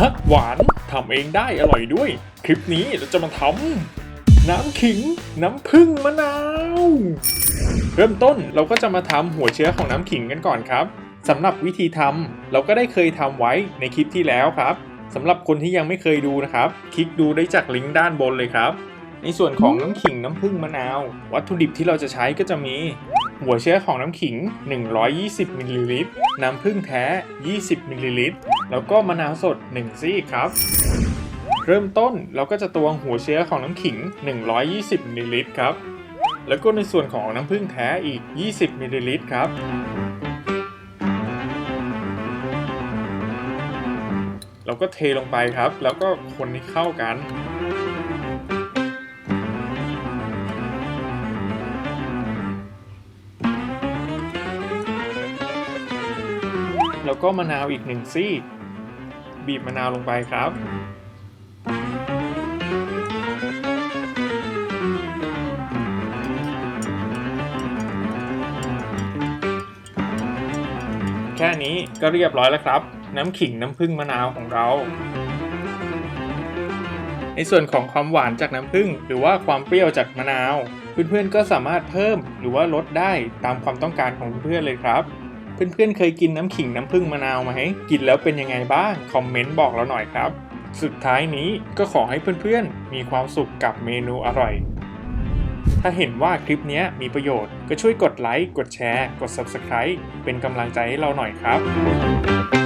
ฮะหวานทำเองได้อร่อยด้วย คลิปนี้เราจะมาทำน้ำขิง น้ำผึ้งมะนาว เริ่มต้นเราก็จะมาทำหัวเชื้อของน้ำขิงกันก่อนครับสำหรับวิธีทำเราก็ได้เคยทำไว้ในคลิปที่แล้วครับสำหรับคนที่ยังไม่เคยดูนะครับ คลิกดูได้จากลิงก์ด้านบนเลยครับ ในส่วนของน้ำขิงน้ำผึ้งมะนาว วัตถุดิบที่เราจะใช้ก็จะมี หัวเชื้อของน้ำขิง 120มิลลิลิตร น้ำผึ้งแท้ 20มิลลิลิตร แล้วก็มะนาวสด 1 ซี่ครับ เริ่มต้นเราก็จะตวงหัวเชื้อของน้ำขิง 120มิลลิลิตรครับ แล้วก็ในส่วนของน้ำผึ้งแท้อีก 20มิลลิลิตรครับเราก็เทลงไปครับ แล้วก็คนให้เข้ากัน แล้วก็มะนาวอีกหนึ่งซี่ บีบมะนาวลงไปครับ แค่นี้ก็เรียบร้อยแล้วครับ น้ำขิงน้ำผึ้งมะนาวของเราในส่วนของความหวานจากน้ำผึ้งหรือว่าความเปรี้ยวจากมะนาว เพื่อนๆก็สามารถเพิ่มหรือว่าลดได้ตามความต้องการของเพื่อนๆเลยครับ เพื่อนๆเคยกินน้ำขิงน้ำผึ้งมะนาวไหม กินแล้วเป็นยังไงบ้าง คอมเมนต์บอกเราหน่อยครับ สุดท้ายนี้ก็ขอให้เพื่อนๆ มีความสุขกับเมนูอร่อย ถ้าเห็นว่าคลิปนี้มีประโยชน์ ก็ช่วยกดไลค์ กดแชร์ กด Subscribe เป็นกำลังใจให้เราหน่อยครับ